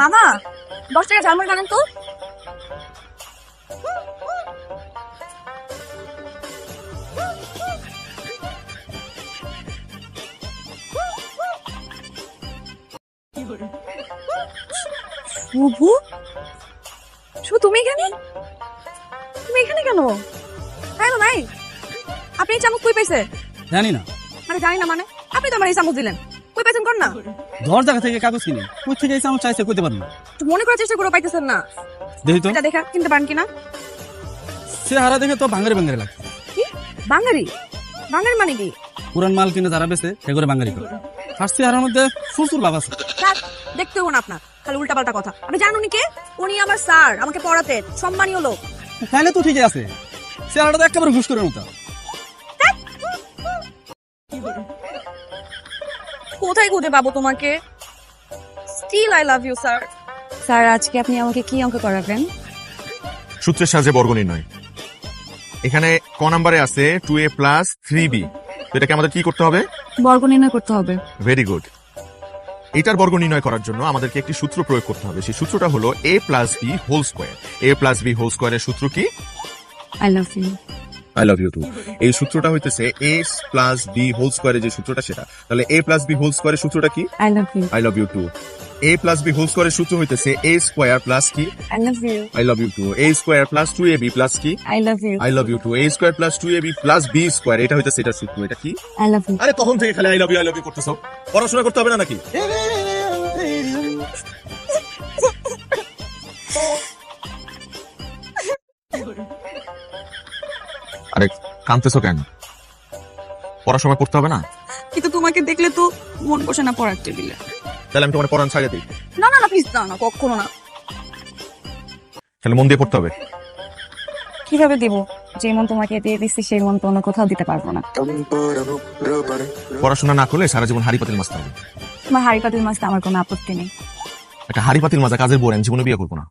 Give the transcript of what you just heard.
মামা দশ টাকা ঝালমুড়ি বানান তো? শুভু শুভু তুমি এখানে? তুমি এখানে কেন? হ্যাঁ ভাই? আপনি এই চামচ কই পাইছে? জানি না। মানে জানি না মানে। আপনি তো আমার এই চামচ দিলেন। পাইছেন কোন না? জায়গা থেকে কাগজ কিনে। কই থেকে এই চামচ চাইছে কইতে পারব না। মনে করার চেষ্টা করে পাইতেছেন না। দেখি তো। এটা দেখা কিনতে পারেন কিনা? সে হারা দেখে তো বাঙালি বাঙালি লাগছে কি? বাঙালি? বাঙালি মানে কি? পুরান মাল কিনে যারা বেছে সে করে বাঙালি করে। ফার্স্ট চেহারার মধ্যে প্রচুর লাভ আছে। স্যার দেখতে হব না আপনার। খালি উল্টাপাল্টা কথা। আপনি জানুন কে? উনি আমার স্যার আমাকে পড়াতেন। সম্মানীয় লোক। তাহলে তো ঠিকই আছে। চেহারাটা তো একেবারে ঘুষ করে মতো। কোথায় খুঁজে পাবো তোমাকে? Still I love you sir sir আজকে আপনি আমাকে কি অঙ্ক করাবেন? সূত্রের সাহায্যে বর্গ নির্ণয়। এখানে ক নাম্বারে আছে two A plus three B তো এটাকে আমাদের কি করতে হবে? বর্গ নির্ণয় করতে হবে। ভেরি গুড এটার বর্গ নির্ণয় করার জন্য আমাদেরকে একটি সূত্র প্রয়োগ করতে হবে। সেই সূত্রটা হলো A plus B whole square A plus B whole স্কোয়ারের সূত্র কি? I love you I love you too এই সূত্রটা হইতেছে এ প্লাস বি হোল স্কোয়ারের যে সূত্রটা সেটা তাহলে এ প্লাস বি হোল স্কোয়ারের সূত্রটা কি I love you I love you too A plus B whole স্কোয়ারের সূত্র হইতেছে এ স্কোয়ার প্লাস কি I love you I love you too A square plus two A B plus কি I love you I love you too A square plus two A B plus B square এটা হইতেছে এটা সূত্র এটা কি I love you আরে তখন থেকে খালি I love you I love you করতেছ পড়াশোনা করতে হবে না নাকি আরে কানতেছো কেন? পড়াশোনা করতে হবে না? কিন্তু তোমাকে দেখলে তো মন বসে না পড়ার টেবিলে। তাহলে আমি তোমার পড়ান ছাড়িয়ে দিই। না না না প্লিজ না না কখনো না। তাহলে মন দিয়ে পড়তে হবে? কীভাবে দিব? যে মন তোমাকে দিয়ে দিচ্ছি সেই মন তো অন্য কোথাও দিতে পারব না। পড়াশোনা না করলে সারা জীবন হাড়ি পাতিল মাছতে হবে তোমার হাড়ি পাতিল মাছটা আমার কোনো আপত্তি নেই। একটা হাড়ি পাতিল মাজা কাজের বোরেন জীবনে বিয়ে করব না।